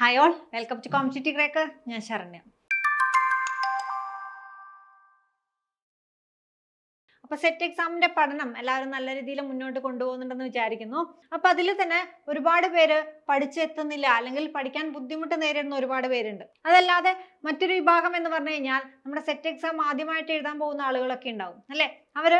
Hi all welcome to committee cracker ഞാൻ ശരണ്യ. അപ്പൊ set എക്സാമിന്റെ പഠനം എല്ലാവരും നല്ല രീതിയിൽ മുന്നോട്ട് കൊണ്ടുപോകുന്നുണ്ടെന്ന് വിചാരിക്കുന്നു. അപ്പൊ അതിൽ തന്നെ ഒരുപാട് പേര് പഠിച്ചെത്തുന്നില്ല അല്ലെങ്കിൽ പഠിക്കാൻ ബുദ്ധിമുട്ട് നേരിടുന്ന ഒരുപാട് പേരുണ്ട്. അതല്ലാതെ മറ്റൊരു വിഭാഗം എന്ന് പറഞ്ഞു കഴിഞ്ഞാൽ നമ്മുടെ സെറ്റ് എക്സാം ആദ്യമായിട്ട് എഴുതാൻ പോകുന്ന ആളുകളൊക്കെ ഉണ്ടാവും അല്ലെ? അവർ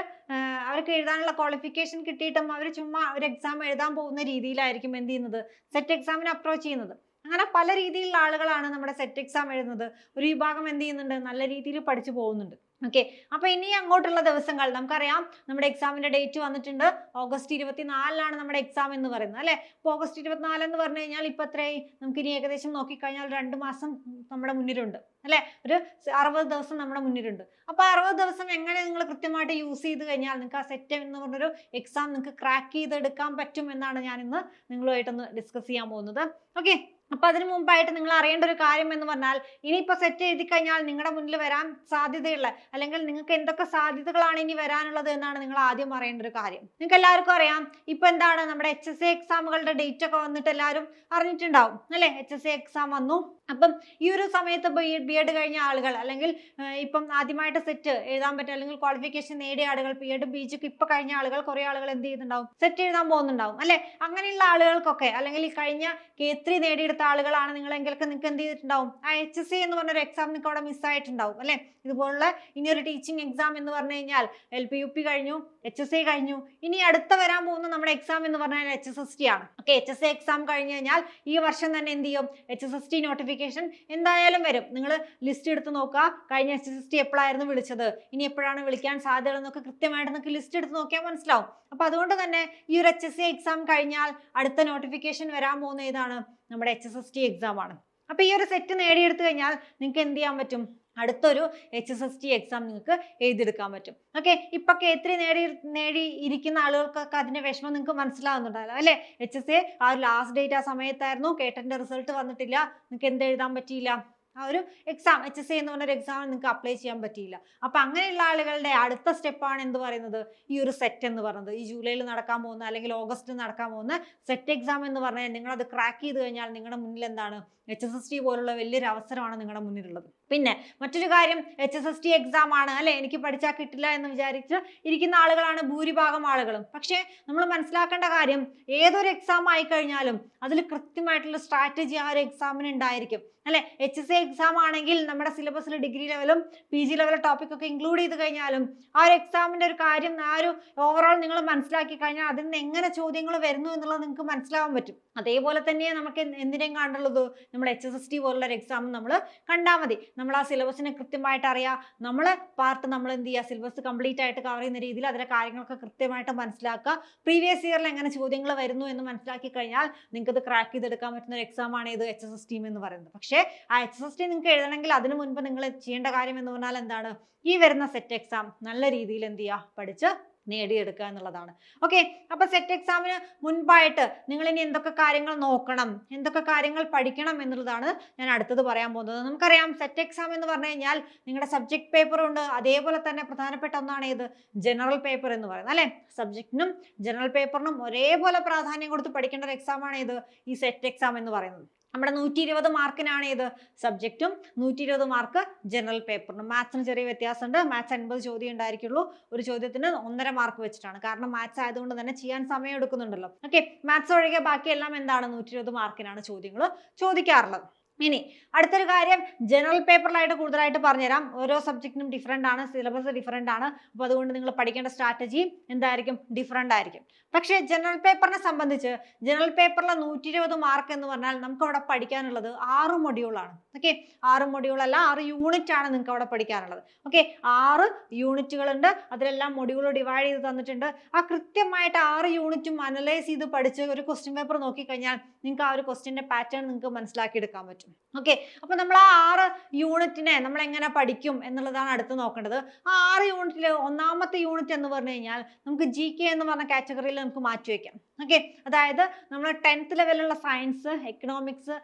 അവർക്ക് എഴുതാനുള്ള ക്വാളിഫിക്കേഷൻ കിട്ടിയിട്ടും അവർ ചുമ്മാ ഒരു എക്സാം എഴുതാൻ പോകുന്ന രീതിയിലായിരിക്കും എന്ത് ചെയ്യുന്നത്? സെറ്റ് എക്സാമിനെ അപ്രോച്ച് ചെയ്യുന്നത്. അങ്ങനെ പല രീതിയിലുള്ള ആളുകളാണ് നമ്മുടെ സെറ്റ് എക്സാം എഴുതുന്നത്. ഒരു വിഭാഗം എന്ത് ചെയ്യുന്നുണ്ട്? നല്ല രീതിയിൽ പഠിച്ചു പോകുന്നുണ്ട്. ഓക്കെ അപ്പൊ ഇനി അങ്ങോട്ടുള്ള ദിവസങ്ങൾ നമുക്കറിയാം. നമ്മുടെ എക്സാമിന്റെ ഡേറ്റ് വന്നിട്ടുണ്ട്. ഓഗസ്റ്റ് ഇരുപത്തിനാലിലാണ് നമ്മുടെ എക്സാം എന്ന് പറയുന്നത് അല്ലെ? അപ്പൊ ഓഗസ്റ്റ് ഇരുപത്തിനാല് എന്ന് പറഞ്ഞു കഴിഞ്ഞാൽ ഇപ്പൊ എത്രയായി? നമുക്ക് ഇനി ഏകദേശം നോക്കിക്കഴിഞ്ഞാൽ രണ്ട് മാസം നമ്മുടെ മുന്നിലുണ്ട് അല്ലെ? ഒരു അറുപത് ദിവസം നമ്മുടെ മുന്നിലുണ്ട്. അപ്പൊ അറുപത് ദിവസം എങ്ങനെ നിങ്ങൾ കൃത്യമായിട്ട് യൂസ് ചെയ്ത് കഴിഞ്ഞാൽ നിങ്ങൾക്ക് ആ സെറ്റ് എന്ന് പറഞ്ഞൊരു എക്സാം നിങ്ങൾക്ക് ക്രാക്ക് ചെയ്തെടുക്കാൻ പറ്റും എന്നാണ് ഞാൻ ഇന്ന് നിങ്ങളുമായിട്ടൊന്ന് ഡിസ്കസ് ചെയ്യാൻ പോകുന്നത്. ഓക്കെ അപ്പൊ അതിനു മുമ്പായിട്ട് നിങ്ങൾ അറിയേണ്ട ഒരു കാര്യം എന്ന് പറഞ്ഞാൽ ഇനിയിപ്പോ സെറ്റ് എഴുതി കഴിഞ്ഞാൽ നിങ്ങളുടെ മുന്നിൽ വരാൻ സാധ്യതയുള്ള അല്ലെങ്കിൽ നിങ്ങൾക്ക് എന്തൊക്കെ സാധ്യതകളാണ് ഇനി വരാനുള്ളത് എന്നാണ് നിങ്ങൾ ആദ്യം അറിയേണ്ട ഒരു കാര്യം. നിങ്ങൾക്ക് എല്ലാവർക്കും അറിയാം ഇപ്പൊ എന്താണ് നമ്മുടെ എച്ച് എസ് സി എക്സാമുകളുടെ ഡേറ്റ് ഒക്കെ വന്നിട്ട് എല്ലാവരും അറിഞ്ഞിട്ടുണ്ടാവും അല്ലെ? എച്ച് എസ് സി എക്സാം വന്നു. അപ്പം ഈ ഒരു സമയത്ത് ബി എഡ് കഴിഞ്ഞ ആളുകൾ അല്ലെങ്കിൽ ഇപ്പം ആദ്യമായിട്ട് സെറ്റ് എഴുതാൻ പറ്റും അല്ലെങ്കിൽ ക്വാളിഫിക്കേഷൻ നേടിയ ആളുകൾ ബി എഡ് ബി ജിക്ക് ഇപ്പൊ കഴിഞ്ഞ ആളുകൾ കുറേ ആളുകൾ എന്ത് ചെയ്യുന്നുണ്ടാവും? സെറ്റ് എഴുതാൻ പോകുന്നുണ്ടാവും അല്ലെ? അങ്ങനെയുള്ള ആളുകൾക്കൊക്കെ അല്ലെങ്കിൽ ഈ കഴിഞ്ഞ കെ ത്രീ നേടിയെടുത്ത ആളുകളാണ് നിങ്ങളെങ്കിലൊക്കെ നിങ്ങൾക്ക് എന്ത് ചെയ്തിട്ടുണ്ടാവും? ആ എച്ച് എസ് സി എന്ന് പറഞ്ഞൊരു എക്സാം നിങ്ങൾക്ക് അവിടെ മിസ്സായിട്ടുണ്ടാവും അല്ലെ? ഇതുപോലുള്ള ഇനി ഒരു ടീച്ചിങ് എക്സാം എന്ന് പറഞ്ഞു കഴിഞ്ഞാൽ എൽ പി യു പി കഴിഞ്ഞു എച്ച് എസ് സി കഴിഞ്ഞു. ഇനി അടുത്ത വരാൻ പോകുന്ന നമ്മുടെ എക്സാം എന്ന് പറഞ്ഞാൽ എച്ച് എസ് എസ് ടി ആണ്. Okay H S A exam കഴിഞ്ഞു കഴിഞ്ഞാൽ ഈ വർഷം തന്നെ എന്ത് ചെയ്യും? H S S T notification എന്തായാലും വരും. നിങ്ങൾ ലിസ്റ്റ് എടുത്ത് നോക്കുക. കഴിഞ്ഞ എച്ച് എസ് എസ് ടി എപ്പോഴായിരുന്നു വിളിച്ചത്? ഇനി എപ്പോഴാണ് വിളിക്കാൻ സാധ്യത എന്നൊക്കെ കൃത്യമായിട്ട് നിങ്ങൾക്ക് ലിസ്റ്റ് എടുത്ത് നോക്കിയാൽ മനസ്സിലാവും. അപ്പൊ അതുകൊണ്ട് തന്നെ ഈ ഒരു എച്ച് എസ് സി എക്സാം കഴിഞ്ഞാൽ അടുത്ത നോട്ടിഫിക്കേഷൻ വരാൻ പോകുന്ന ഏതാണ്? നമ്മുടെ H S S T exam ആണ്. അപ്പൊ ഈ ഒരു സെറ്റ് നേടിയെടുത്തു കഴിഞ്ഞാൽ നിങ്ങൾക്ക് എന്ത് ചെയ്യാൻ പറ്റും? അടുത്തൊരു H S S T exam നിങ്ങൾക്ക് എഴുതിയെടുക്കാൻ പറ്റും. ഓക്കെ ഇപ്പൊ കെ ത്രീ നേടി നേടി ഇരിക്കുന്ന ആളുകൾക്കൊക്കെ അതിന്റെ വിഷമം നിങ്ങൾക്ക് മനസ്സിലാവുന്നുണ്ടല്ലോ അല്ലെ? എച്ച് എസ് എ ആ ഒരു ലാസ്റ്റ് ഡേറ്റ് ആ സമയത്തായിരുന്നു. കേട്ടന്റെ റിസൾട്ട് വന്നിട്ടില്ല. നിങ്ങൾക്ക് എന്ത് എഴുതാൻ പറ്റിയില്ല? ആ ഒരു എക്സാം എച്ച് എസ് എന്ന് പറഞ്ഞൊരു എക്സാം നിങ്ങൾക്ക് അപ്ലൈ ചെയ്യാൻ പറ്റിയില്ല. അപ്പൊ അങ്ങനെയുള്ള ആളുകളുടെ അടുത്ത സ്റ്റെപ്പാണ് എന്ത് പറയുന്നത്? ഈ ഒരു സെറ്റ് എന്ന് പറയുന്നത് ഈ ജൂലൈയിൽ നടക്കാൻ പോകുന്ന അല്ലെങ്കിൽ ഓഗസ്റ്റിൽ നടക്കാൻ പോകുന്ന സെറ്റ് എക്സാം എന്ന് പറഞ്ഞാൽ നിങ്ങൾ അത് ക്രാക്ക് ചെയ്ത് കഴിഞ്ഞാൽ നിങ്ങളുടെ മുന്നിൽ എന്താണ്? എച്ച് എസ് എസ് ടി പോലുള്ള വലിയൊരു അവസരമാണ് നിങ്ങളുടെ മുന്നിലുള്ളത്. പിന്നെ മറ്റൊരു കാര്യം H S S T exam ആണ്. അല്ലെ? എനിക്ക് പഠിച്ചാൽ കിട്ടില്ല എന്ന് വിചാരിച്ച് ഇരിക്കുന്ന ആളുകളാണ് ഭൂരിഭാഗം ആളുകളും. പക്ഷേ നമ്മൾ മനസ്സിലാക്കേണ്ട കാര്യം ഏതൊരു എക്സാം ആയി കഴിഞ്ഞാലും അതിൽ കൃത്യമായിട്ടുള്ള സ്ട്രാറ്റജി ആ ഒരു എക്സാമിന് ഉണ്ടായിരിക്കും. അല്ലെ? എച്ച് എസ് എക്സാം ആണെങ്കിൽ നമ്മുടെ സിലബസിൽ ഡിഗ്രി ലെവലും പി ജി ലെവൽ ടോപ്പിക് ഒക്കെ ഇൻക്ലൂഡ് ചെയ്ത് കഴിഞ്ഞാലും ആ ഒരു എക്സാമിന്റെ ഒരു കാര്യം ആ ഒരു ഓവറോൾ നിങ്ങൾ മനസ്സിലാക്കി കഴിഞ്ഞാൽ അതിൽ നിന്ന് എങ്ങനെ ചോദ്യങ്ങൾ വരുന്നു എന്നുള്ളത് നിങ്ങൾക്ക് മനസ്സിലാവാൻ പറ്റും. അതേപോലെ തന്നെ നമുക്ക് എന്ത് എന്തിനേം കാണുള്ളത് നമ്മുടെ എച്ച് എസ് എസ് ടി പോലുള്ള ഒരു എക്സാം നമ്മൾ കണ്ടാൽ മതി. നമ്മൾ ആ സിലബസിനെ കൃത്യമായിട്ട് അറിയാം. നമ്മൾ പാർട്ട് നമ്മൾ എന്ത് ചെയ്യുക സിലബസ് കംപ്ലീറ്റ് ആയിട്ട് കവർ ചെയ്യുന്ന രീതിയിൽ അതിലെ കാര്യങ്ങളൊക്കെ കൃത്യമായിട്ട് മനസ്സിലാക്കുക. പ്രീവിയസ് ഇയറിൽ എങ്ങനെ ചോദ്യങ്ങൾ വരുന്നു എന്ന് മനസ്സിലാക്കി കഴിഞ്ഞാൽ നിങ്ങൾക്ക് ഇത് ക്രാക്ക് ചെയ്തെടുക്കാൻ പറ്റുന്ന ഒരു എക്സാം ആണ് ഇത് എച്ച് എസ് എസ് ടീം എന്ന് പറയുന്നത്. പക്ഷേ ആ എച്ച് എസ് എസ് ടി നിങ്ങൾക്ക് എഴുതണമെങ്കിൽ അതിനു മുൻപ് നിങ്ങൾ ചെയ്യേണ്ട കാര്യം എന്ന് പറഞ്ഞാൽ എന്താണ്? ഈ വരുന്ന സെറ്റ് എക്സാം നല്ല രീതിയിൽ എന്ത് ചെയ്യുക പഠിച്ച് നേടിയെടുക്കുക എന്നുള്ളതാണ്. ഓക്കെ അപ്പൊ സെറ്റ് എക്സാമിന് മുൻപായിട്ട് നിങ്ങൾ ഇനി എന്തൊക്കെ കാര്യങ്ങൾ നോക്കണം എന്തൊക്കെ കാര്യങ്ങൾ പഠിക്കണം എന്നുള്ളതാണ് ഞാൻ അടുത്തത് പറയാൻ പോകുന്നത്. നമുക്കറിയാം സെറ്റ് എക്സാം എന്ന് പറഞ്ഞു കഴിഞ്ഞാൽ നിങ്ങളുടെ സബ്ജക്ട് പേപ്പർ ഉണ്ട്. അതേപോലെ തന്നെ പ്രധാനപ്പെട്ട ഒന്നാണ് ഏത്? ജനറൽ പേപ്പർ എന്ന് പറയുന്നത് അല്ലെ? സബ്ജക്റ്റിനും ജനറൽ പേപ്പറിനും ഒരേപോലെ പ്രാധാന്യം കൊടുത്ത് പഠിക്കേണ്ട ഒരു എക്സാമാണ് ഇത് ഈ സെറ്റ് എക്സാം എന്ന് പറയുന്നത്. നമ്മുടെ നൂറ്റി ഇരുപത് മാർക്കിനാണ് ഏത് സബ്ജക്റ്റും. നൂറ്റി ഇരുപത് മാർക്ക് ജനറൽ പേപ്പറിനും മാത്സിന് ചെറിയ വ്യത്യാസമുണ്ട്. മാത്സ് അൻപത് ചോദ്യം ഉണ്ടായിരിക്കുള്ളൂ. ഒരു ചോദ്യത്തിന് ഒന്നര മാർക്ക് വെച്ചിട്ടാണ്. കാരണം മാത്സ് ആയതുകൊണ്ട് തന്നെ ചെയ്യാൻ സമയം എടുക്കുന്നുണ്ടല്ലോ. ഓക്കെ മാത്സ് ഒഴികെ ബാക്കിയെല്ലാം എന്താണ് നൂറ്റി ഇരുപത് മാർക്കിനാണ് ചോദ്യങ്ങൾ ചോദിക്കാറുള്ളത്. ഇനി അടുത്തൊരു കാര്യം ജനറൽ പേപ്പറിലായിട്ട് കൂടുതലായിട്ട് പറഞ്ഞുതരാം. ഓരോ സബ്ജക്റ്റിനും ഡിഫറെന്റ് ആണ് സിലബസ് ഡിഫറെന്റ് ആണ്. അപ്പോൾ അതുകൊണ്ട് നിങ്ങൾ പഠിക്കേണ്ട സ്ട്രാറ്റജി എന്തായിരിക്കും? ഡിഫറെന്റ് ആയിരിക്കും. പക്ഷേ ജനറൽ പേപ്പറിനെ സംബന്ധിച്ച് ജനറൽ പേപ്പറിലെ നൂറ്റി ഇരുപത് മാർക്ക് എന്ന് പറഞ്ഞാൽ നമുക്ക് അവിടെ പഠിക്കാനുള്ളത് ആറ് മൊഡ്യൂളാണ് ഓക്കെ ആറ് മൊഡ്യൂൾ അല്ല ആറ് യൂണിറ്റ് ആണ് നിങ്ങൾക്ക് അവിടെ പഠിക്കാനുള്ളത്. ഓക്കെ ആറ് യൂണിറ്റുകളുണ്ട് അതിലെല്ലാം മൊഡ്യൂൾ ഡിവൈഡ് ചെയ്ത് തന്നിട്ടുണ്ട്. ആ കൃത്യമായിട്ട് ആറ് യൂണിറ്റും അനലൈസ് ചെയ്ത് പഠിച്ച് ഒരു ക്വസ്റ്റ്യൻ പേപ്പർ നോക്കിക്കഴിഞ്ഞാൽ നിങ്ങൾക്ക് ആ ഒരു ക്വസ്റ്റ്യന്റെ പാറ്റേൺ നിങ്ങൾക്ക് മനസ്സിലാക്കി എടുക്കാൻ പറ്റും. ഓക്കെ അപ്പൊ നമ്മൾ ആ ആറ് യൂണിറ്റിനെ നമ്മൾ എങ്ങനെ പഠിക്കും എന്നുള്ളതാണ് അടുത്ത് നോക്കേണ്ടത്. ആ ആറ് യൂണിറ്റിൽ ഒന്നാമത്തെ യൂണിറ്റ് എന്ന് പറഞ്ഞു കഴിഞ്ഞാൽ നമുക്ക് ജി കെ എന്ന് പറഞ്ഞ കാറ്റഗറിയിൽ നമുക്ക് മാറ്റി വയ്ക്കാം. ഓക്കെ അതായത് നമ്മൾ ടെൻത്ത് ലെവലിലുള്ള സയൻസ് എക്കണോമിക്സ്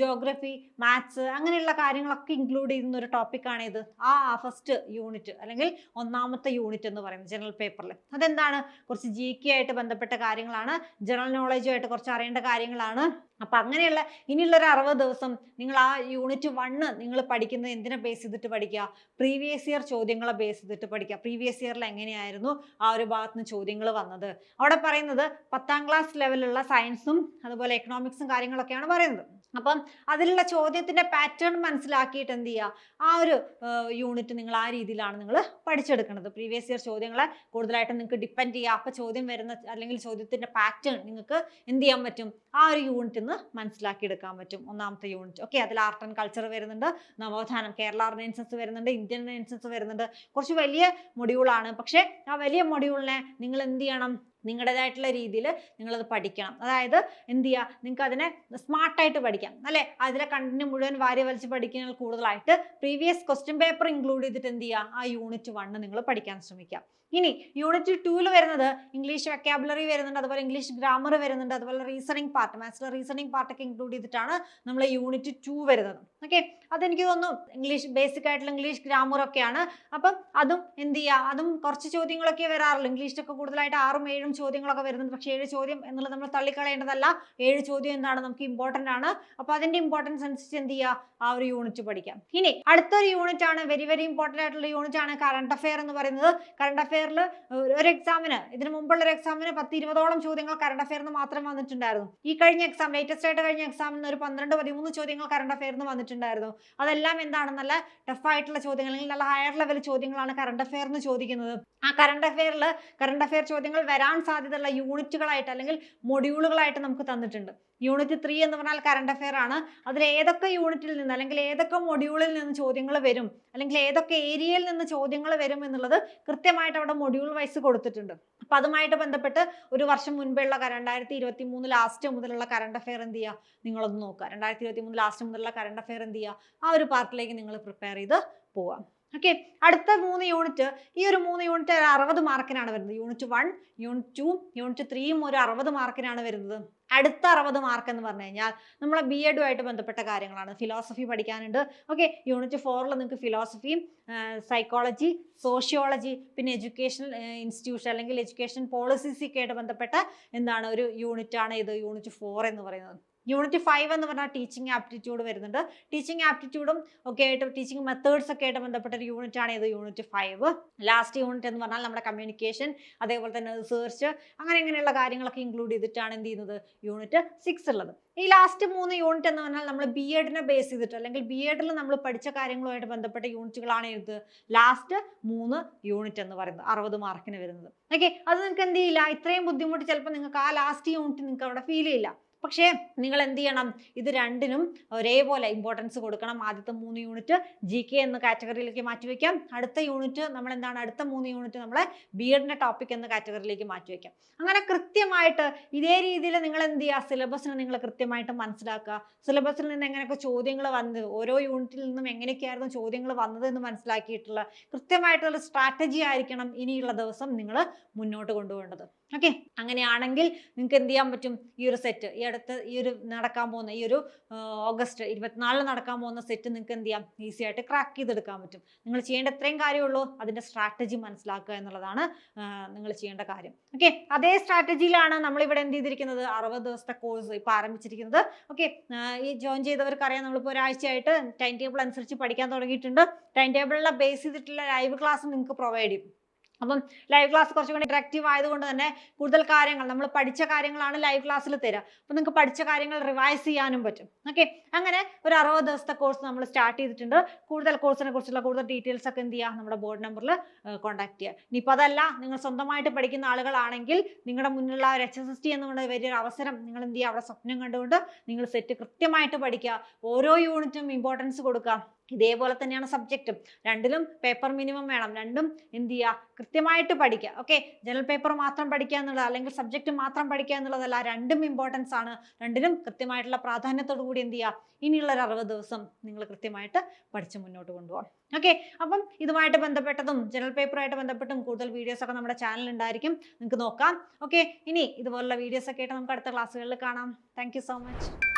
ജോഗ്രഫി മാത്സ് അങ്ങനെയുള്ള കാര്യങ്ങളൊക്കെ ഇൻക്ലൂഡ് ചെയ്യുന്ന ഒരു ടോപ്പിക്കാണ് ഇത്. ആ ഫസ്റ്റ് യൂണിറ്റ് അല്ലെങ്കിൽ ഒന്നാമത്തെ യൂണിറ്റ് എന്ന് പറയുന്നത് ജനറൽ പേപ്പറിൽ അതെന്താണ്? കുറച്ച് ജി കെ ആയിട്ട് ബന്ധപ്പെട്ട കാര്യങ്ങളാണ്. ജനറൽ നോളജുമായിട്ട് കുറച്ച് അറിയേണ്ട കാര്യങ്ങളാണ്. അപ്പം അങ്ങനെയുള്ള ഇനിയുള്ള ഒരു അറുപത് ദിവസം നിങ്ങൾ ആ യൂണിറ്റ് വണ്ണ് നിങ്ങൾ പഠിക്കുന്നത് എന്തിനെ ബേസ് ചെയ്തിട്ട് പഠിക്കുക പ്രീവിയസ് ഇയർ ചോദ്യങ്ങളെ ബേസ് ചെയ്തിട്ട് പഠിക്കുക പ്രീവിയസ് ഇയറിൽ എങ്ങനെയായിരുന്നു ആ ഒരു ഭാഗത്ത് നിന്ന് ചോദ്യങ്ങൾ വന്നത്? അവിടെ പറയുന്നത് പത്താം ക്ലാസ് ലെവലുള്ള സയൻസും അതുപോലെ എക്കണോമിക്സും കാര്യങ്ങളൊക്കെയാണ് പറയുന്നത്. അപ്പം അതിലുള്ള ചോദ്യത്തിന്റെ പാറ്റേൺ മനസ്സിലാക്കിയിട്ട് എന്ത് ചെയ്യുക ആ ഒരു യൂണിറ്റ് നിങ്ങൾ ആ രീതിയിലാണ് നിങ്ങൾ പഠിച്ചെടുക്കുന്നത് പ്രീവിയസ് ഇയർ ചോദ്യങ്ങളെ കൂടുതലായിട്ട് നിങ്ങൾക്ക് ഡിപ്പെൻഡ് ചെയ്യുക അപ്പോൾ ചോദ്യം വരുന്ന അല്ലെങ്കിൽ ചോദ്യത്തിന്റെ പാറ്റേൺ നിങ്ങൾക്ക് എന്ത് ചെയ്യാൻ പറ്റും? ആ ഒരു യൂണിറ്റ് നിന്ന് മനസ്സിലാക്കി എടുക്കാൻ പറ്റും. ഒന്നാമത്തെ യൂണിറ്റ് ഓക്കെ അതിൽ ആർട്ട് ആൻഡ് കൾച്ചർ വരുന്നുണ്ട്. നവോത്ഥാനം കേരള റിനൻസസ് വരുന്നുണ്ട്. ഇന്ത്യൻ റിനൻസസ് വരുന്നുണ്ട്. കുറച്ച് വലിയ മൊഡ്യൂളാണ് പക്ഷേ ആ വലിയ മൊഡ്യൂളിനെ നിങ്ങൾ എന്ത് ചെയ്യണം? നിങ്ങളുടേതായിട്ടുള്ള രീതിയിൽ നിങ്ങളത് പഠിക്കണം. അതായത് എന്ത് ചെയ്യുക നിങ്ങൾക്ക് അതിനെ സ്മാർട്ടായിട്ട് പഠിക്കാം. അല്ലേ? അതിലെ കണ്ടന്റ് മുഴുവൻ വാരി വലിച്ച് പഠിക്കുന്നതിൽ കൂടുതലായിട്ട് പ്രീവിയസ് ക്വസ്റ്റ്യൻ പേപ്പർ ഇൻക്ലൂഡ് ചെയ്തിട്ട് എന്ത് ചെയ്യുക ആ യൂണിറ്റ് വണ്ണ് നിങ്ങൾ പഠിക്കാൻ ശ്രമിക്കുക ഇനി യൂണിറ്റ് ടൂവിൽ വരുന്നത് ഇംഗ്ലീഷ് വെക്കാബുലറി വരുന്നുണ്ട് അതുപോലെ ഇംഗ്ലീഷ് ഗ്രാമർ വരുന്നുണ്ട് അതുപോലെ റീസണിങ് പാർട്ട് മാത്സിലെ റീസണിങ് പാർട്ടൊക്കെ ഇൻക്ലൂഡ് ചെയ്തിട്ടാണ് നമ്മൾ യൂണിറ്റ് ടു വരുന്നത്. ഓക്കെ അതെനിക്ക് തോന്നുന്നു ഇംഗ്ലീഷ് ബേസിക് ആയിട്ടുള്ള ഇംഗ്ലീഷ് ഗ്രാമർ ഒക്കെയാണ്. അപ്പം അതും എന്ത് ചെയ്യുക അതും കുറച്ച് ചോദ്യങ്ങളൊക്കെ വരാറുള്ളൂ. ഇംഗ്ലീഷിലൊക്കെ കൂടുതലായിട്ട് ആറും ഏഴും ചോദ്യങ്ങളൊക്കെ വരുന്നുണ്ട്. പക്ഷേ ഏഴ് ചോദ്യം എന്നുള്ളത് നമ്മൾ തള്ളിക്കളയേണ്ടതല്ല. ഏഴ് ചോദ്യം എന്താണ്? നമുക്ക് ഇമ്പോർട്ടന്റ് ആണ്. അപ്പോൾ അതിന്റെ ഇമ്പോർട്ടൻസ് അനുസരിച്ച് എന്ത് ചെയ്യുക ആ ഒരു യൂണിറ്റ് പഠിക്കാം. ഇനി അടുത്തൊരു യൂണിറ്റ് ആണ്. വെരി വെരി ഇമ്പോർട്ടന്റ് ആയിട്ടുള്ള യൂണിറ്റ് ആണ് കറണ്ട് അഫെയർ എന്ന് പറയുന്നത്. കറണ്ട് അഫെയറിൽ ഒരു എക്സാമിന് ഇതിന് മുമ്പുള്ള ഒരു എക്സാമിന് പത്ത് ഇരുപതോളം ചോദ്യങ്ങൾ കറണ്ട് അഫെയറിന് മാത്രം വന്നിട്ടുണ്ടായിരുന്നു. ഈ കഴിഞ്ഞ എക്സാം ലേറ്റസ്റ്റ് ആയിട്ട് കഴിഞ്ഞ എക്സാമിൽ നിന്ന് ഒരു പന്ത്രണ്ട് പതിമൂന്ന് ചോദ്യങ്ങൾ കറണ്ട് അഫെയറിന് വന്നിട്ടുണ്ടായിരുന്നു. അതെല്ലാം എന്താണ് നല്ല ടഫ് ആയിട്ടുള്ള ചോദ്യങ്ങൾ അല്ലെങ്കിൽ നല്ല ഹയർ ലെവൽ ചോദ്യങ്ങളാണ് കറണ്ട് അഫെയർ എന്ന് ചോദിക്കുന്നത്. ആ കറണ്ട് അഫെയറിൽ കറണ്ട് അഫെയർ ചോദ്യങ്ങൾ വരാൻ സാധ്യതയുള്ള യൂണിറ്റുകളായിട്ട് അല്ലെങ്കിൽ മൊഡ്യൂളുകളായിട്ട് നമുക്ക് തന്നിട്ടുണ്ട്. യൂണിറ്റ് ത്രീ എന്ന് പറഞ്ഞാൽ കറണ്ട് അഫെയർ ആണ്. അതിൽ ഏതൊക്കെ യൂണിറ്റിൽ നിന്ന് അല്ലെങ്കിൽ ഏതൊക്കെ മൊഡ്യൂളിൽ നിന്ന് ചോദ്യങ്ങൾ വരും അല്ലെങ്കിൽ ഏതൊക്കെ ഏരിയയിൽ നിന്ന് ചോദ്യങ്ങൾ വരും എന്നുള്ളത് കൃത്യമായിട്ട് അവിടെ മൊഡ്യൂൾ വൈസ് കൊടുത്തിട്ടുണ്ട്. അപ്പം അതുമായിട്ട് ബന്ധപ്പെട്ട് ഒരു വർഷം മുൻപുള്ള രണ്ടായിരത്തി ഇരുപത്തി മൂന്ന് ലാസ്റ്റ് മുതലുള്ള കറണ്ട് അഫെയർ എന്ത് ചെയ്യുക നിങ്ങളൊന്ന് നോക്കുക. രണ്ടായിരത്തി ഇരുപത്തി മൂന്ന് ലാസ്റ്റ് മുതലുള്ള കറണ്ട് അഫെയർ എന്ത് ചെയ്യുക ആ ഒരു പാർട്ടിലേക്ക് നിങ്ങൾ പ്രിപ്പയർ ചെയ്ത് പോവാം ഓക്കെ അടുത്ത മൂന്ന് യൂണിറ്റ് ഈ ഒരു മൂന്ന് യൂണിറ്റ് അറുപത് മാർക്കിനാണ് വരുന്നത്. Unit one unit two unit ത്രീയും ഒരു അറുപത് മാർക്കിനാണ് വരുന്നത്. അടുത്ത അറുപത് മാർക്ക് എന്ന് പറഞ്ഞു കഴിഞ്ഞാൽ നമ്മളെ ബി എഡുമായിട്ട് ബന്ധപ്പെട്ട കാര്യങ്ങളാണ്. ഫിലോസഫി പഠിക്കാനുണ്ട്. ഓക്കെ യൂണിറ്റ് ഫോറിൽ നിങ്ങൾക്ക് ഫിലോസഫിയും സൈക്കോളജി സോഷ്യോളജി പിന്നെ എഡ്യൂക്കേഷണൽ ഇൻസ്റ്റിറ്റ്യൂഷൻ അല്ലെങ്കിൽ എഡ്യൂക്കേഷൻ പോളിസീസ് ഒക്കെ ആയിട്ട് ബന്ധപ്പെട്ട എന്താണ് ഒരു യൂണിറ്റ് ആണ് ഇത്. യൂണിറ്റ് ഫോർ എന്ന് പറയുന്നത്. യൂണിറ്റ് ഫൈവ് എന്ന് പറഞ്ഞാൽ ടീച്ചിങ് ആപ്റ്റിറ്റ്യൂഡ് വരുന്നുണ്ട്. ടീച്ചിങ് ആപ്റ്റിറ്റ്യൂഡും ഒക്കെ ആയിട്ട് ടീച്ചിങ് മെത്തേഡ്സ് ഒക്കെ ആയിട്ട് ബന്ധപ്പെട്ട ഒരു യൂണിറ്റ് ആണ് ഇത് യൂണിറ്റ് ഫൈവ് ലാസ്റ്റ് യൂണിറ്റ് എന്ന് പറഞ്ഞാൽ നമ്മുടെ കമ്മ്യൂണിക്കേഷൻ അതേപോലെ തന്നെ റിസേർച്ച് അങ്ങനെ ഇങ്ങനെയുള്ള കാര്യങ്ങളൊക്കെ ഇൻക്ലൂഡ് ചെയ്തിട്ടാണ് എന്ത് ചെയ്യുന്നത്? യൂണിറ്റ് സിക്സ് ഉള്ളത്. ഈ ലാസ്റ്റ് മൂന്ന് യൂണിറ്റ് എന്ന് പറഞ്ഞാൽ നമ്മൾ ബി എഡിനെ ബേസ് ചെയ്തിട്ട് അല്ലെങ്കിൽ ബി എഡിൽ നമ്മൾ പഠിച്ച കാര്യങ്ങളുമായിട്ട് ബന്ധപ്പെട്ട യൂണിറ്റുകളാണ് ഇത് ലാസ്റ്റ് മൂന്ന് യൂണിറ്റ് എന്ന് പറയുന്നത്. അറുപത് മാർക്കിന് വരുന്നത്. ഓക്കെ അത് നിങ്ങൾക്ക് എന്ത് ചെയ്യില്ല? ഇത്രയും ബുദ്ധിമുട്ട് ചിലപ്പോൾ നിങ്ങൾക്ക് ആ ലാസ്റ്റ് യൂണിറ്റ് നിങ്ങൾക്ക് അവിടെ ഫീൽ ചെയ്യില്ല. പക്ഷേ നിങ്ങൾ എന്ത് ചെയ്യണം ഇത് രണ്ടിനും ഒരേപോലെ ഇമ്പോർട്ടൻസ് കൊടുക്കണം. ആദ്യത്തെ മൂന്ന് യൂണിറ്റ് ജി കെ എന്ന കാറ്റഗറിയിലേക്ക് മാറ്റിവെക്കാം അടുത്ത യൂണിറ്റ് നമ്മൾ എന്താണ് അടുത്ത മൂന്ന് യൂണിറ്റ് നമ്മളെ ബി എഡിന്റെ ടോപ്പിക് എന്ന കാറ്റഗറിയിലേക്ക് മാറ്റിവെക്കാം അങ്ങനെ കൃത്യമായിട്ട് ഇതേ രീതിയിൽ നിങ്ങൾ എന്ത് ചെയ്യുക സിലബസിനെ നിങ്ങൾ കൃത്യമായിട്ട് മനസ്സിലാക്കുക. സിലബസിൽ നിന്ന് എങ്ങനെയൊക്കെ ചോദ്യങ്ങൾ വന്നത് ഓരോ യൂണിറ്റിൽ നിന്നും എങ്ങനെയൊക്കെയായിരുന്നു ചോദ്യങ്ങൾ വന്നത് എന്ന് മനസ്സിലാക്കിയിട്ടുള്ള കൃത്യമായിട്ടുള്ള സ്ട്രാറ്റജി ആയിരിക്കണം ഇനിയുള്ള ദിവസം നിങ്ങൾ മുന്നോട്ട് കൊണ്ടുപോകേണ്ടത്. ഓക്കെ അങ്ങനെയാണെങ്കിൽ നിങ്ങൾക്ക് എന്ത് ചെയ്യാൻ പറ്റും? ഈ ഒരു സെറ്റ് ഈ അടുത്ത് ഈ ഒരു നടക്കാൻ പോകുന്ന ഈ ഒരു ഓഗസ്റ്റ് ഇരുപത്തിനാലിന് നടക്കാൻ പോകുന്ന സെറ്റ് നിങ്ങൾക്ക് എന്ത് ചെയ്യാം? ഈസി ആയിട്ട് ക്രാക്ക് ചെയ്തെടുക്കാൻ പറ്റും. നിങ്ങൾ ചെയ്യേണ്ട ഇത്രയും കാര്യമുള്ളൂ. അതിന്റെ സ്ട്രാറ്റജി മനസ്സിലാക്കുക എന്നുള്ളതാണ് നിങ്ങൾ ചെയ്യേണ്ട കാര്യം. ഓക്കെ അതേ സ്ട്രാറ്റജിയിലാണ് നമ്മളിവിടെ എന്ത് ചെയ്തിരിക്കുന്നത്? അറുപത് ദിവസത്തെ കോഴ്സ് ഇപ്പോൾ ആരംഭിച്ചിരിക്കുന്നത്. ഓക്കെ ഈ ജോയിൻ ചെയ്തവർക്കറിയാം നമ്മളിപ്പോൾ ഒരാഴ്ചയായിട്ട് ടൈം ടേബിൾ അനുസരിച്ച് പഠിക്കാൻ തുടങ്ങിയിട്ടുണ്ട്. ടൈം ടേബിളിനെ ബേസ് ചെയ്തിട്ടുള്ള ലൈവ് ക്ലാസ് നിങ്ങൾക്ക് പ്രൊവൈഡ് ചെയ്യും. അപ്പം ലൈവ് ക്ലാസ് കുറച്ചും കൂടി ഇൻട്രാക്റ്റീവ് ആയതുകൊണ്ട് തന്നെ കൂടുതൽ കാര്യങ്ങൾ നമ്മൾ പഠിച്ച കാര്യങ്ങളാണ് ലൈവ് ക്ലാസ്സിൽ തരിക അപ്പം നിങ്ങൾക്ക് പഠിച്ച കാര്യങ്ങൾ റിവൈസ് ചെയ്യാനും പറ്റും. ഓക്കെ അങ്ങനെ ഒരു അറുപത് ദിവസത്തെ കോഴ്സ് നമ്മൾ സ്റ്റാർട്ട് ചെയ്തിട്ടുണ്ട്. കൂടുതൽ കോഴ്സിനെ കുറിച്ചുള്ള കൂടുതൽ ഡീറ്റെയിൽസ് ഒക്കെ എന്ത് ചെയ്യുക നമ്മുടെ ബോർഡ് നമ്പറിൽ കോൺടാക്ട് ചെയ്യുക ഇനിയിപ്പോൾ അതല്ല നിങ്ങൾ സ്വന്തമായിട്ട് പഠിക്കുന്ന ആളുകളാണെങ്കിൽ നിങ്ങളുടെ മുന്നിലുള്ള ഒരു എച്ച് എസ് എസ് ടി എന്ന് പറയുന്ന വലിയൊരു അവസരം നിങ്ങൾ എന്ത് ചെയ്യുക അവിടെ സ്വപ്നം കണ്ടുകൊണ്ട് നിങ്ങൾ സെറ്റ് കൃത്യമായിട്ട് പഠിക്കുക. ഓരോ യൂണിറ്റും ഇമ്പോർട്ടൻസ് കൊടുക്കുക. ഇതേപോലെ തന്നെയാണ് സബ്ജക്റ്റും രണ്ടിലും പേപ്പർ മിനിമം വേണം. രണ്ടും എന്ത് ചെയ്യുക? കൃത്യമായിട്ട് പഠിക്കുക. ഓക്കെ ജനറൽ പേപ്പർ മാത്രം പഠിക്കുക എന്നുള്ളത് അല്ലെങ്കിൽ സബ്ജക്റ്റ് മാത്രം പഠിക്കുക എന്നുള്ളതല്ല രണ്ടും ഇമ്പോർട്ടൻസ് ആണ്. രണ്ടിലും കൃത്യമായിട്ടുള്ള പ്രാധാന്യത്തോടു കൂടി എന്ത് ചെയ്യുക? ഇനിയുള്ള ഒരു അറുപത് ദിവസം നിങ്ങൾ കൃത്യമായിട്ട് പഠിച്ച് മുന്നോട്ട് കൊണ്ടുപോകാം ഓക്കെ അപ്പം ഇതുമായിട്ട് ബന്ധപ്പെട്ടതും ജനറൽ പേപ്പറുമായിട്ട് ബന്ധപ്പെട്ടും കൂടുതൽ വീഡിയോസ് ഒക്കെ നമ്മുടെ ചാനൽ ഉണ്ടായിരിക്കും. നിങ്ങൾക്ക് നോക്കാം. ഓക്കെ ഇനി ഇതുപോലുള്ള വീഡിയോസ് ഒക്കെ ആയിട്ട് നമുക്ക് അടുത്ത ക്ലാസ്സുകളിൽ കാണാം. Thank so much